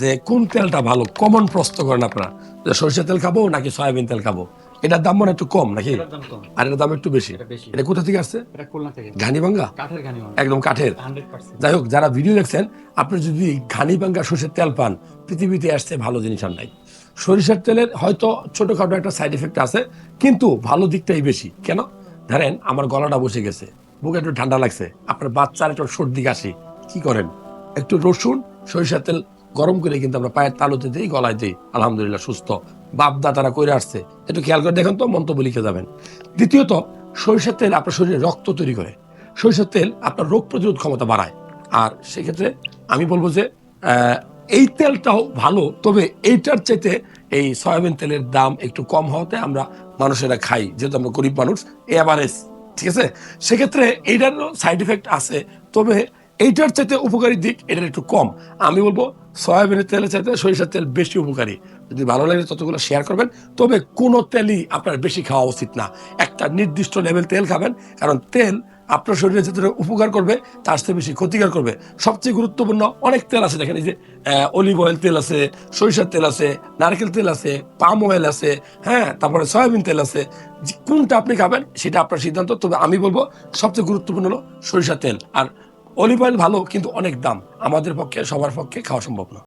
যে কোন তেলটা ভালো? কমন প্রশ্ন করেন আপনারা। যে সরিষার তেল খাব নাকি সয়াবিন তেল খাব? এটার দাম মনে একটু কম নাকি? আর এটার দাম একটু বেশি। এটা কোথা থেকে আসছে? এটা ঘানি ভাঙ্গা একদম কাঠের। যাই হোক যারা ভিডিও দেখছেন আপনি যদি ঘানি ভাঙ্গা সরষের তেল পান পৃথিবীতে আসছে ভালো জিনিস আর নাই। সরিষার তেলের হয়তো ছোটখাটো একটা সাইড এফেক্ট আছে কিন্তু ভালো দিকটাই বেশি। কেন? ধরেন আমার গলাটা বসে গেছে বুকে একটু ঠান্ডা লাগছে আপনার বাচ্চার একটু সর্দি কাশি কি করেন? একটু রসুন সরিষার তেল গরম করে কিন্তু আমরা পায়ের তালুতে দিই, গলায় দিই। আলহামদুলিল্লাহ, সুস্থ। বাপদা তারা করে আসছে, একটু খেয়াল করে দেখেন তো, মন্তব্য লিখে যাবেন। দ্বিতীয়ত, সরিষার তেল আপনার শরীরে রক্ত তৈরি করে। সরিষার তেল আপনার রোগ প্রতিরোধ ক্ষমতা বাড়ায়। আর সেক্ষেত্রে আমি বলব যে এই তেলটাও ভালো, তবে এইটার চাইতে এই সয়াবিন তেলের দাম একটু কম হওয়াতে আমরা মানুষেরা খাই, যেহেতু আমরা গরিব মানুষ এভারেজ ঠিক আছে? সেক্ষেত্রে এইটারও সাইড এফেক্ট আছে, তবে এইটার চাইতে উপকারী দিক এটার একটু কম। আমি বলব, সয়াবিনের তেলের চাইতে সরিষার তেল বেশি উপকারী। যদি ভালো লাগে ততগুলো শেয়ার করবেন, তবে কোনো তেলই আপনার বেশি খাওয়া উচিত না। একটা নির্দিষ্ট লেভেল তেল খাবেন, কারণ তেল আপনার শরীরে যতটা উপকার করবে, তার চেয়ে বেশি ক্ষতিকার করবে। সবচেয়ে গুরুত্বপূর্ণ অনেক তেল আছে, দেখেন এই যে অলিভ অয়েল তেল আছে, সরিষার তেল আছে, নারকেল তেল আছে পাম অয়েল আছে হ্যাঁ তারপরে সয়াবিন তেল আছে। কোনটা আপনি খাবেন, সেটা আপনার সিদ্ধান্ত। তবে আমি বলব, সবচেয়ে গুরুত্বপূর্ণ হলো সরিষার তেল। আর অলিভ অয়েল ভালো কিন্তু অনেক দাম। আমাদের পক্ষে সবার পক্ষে খাওয়া সম্ভব না।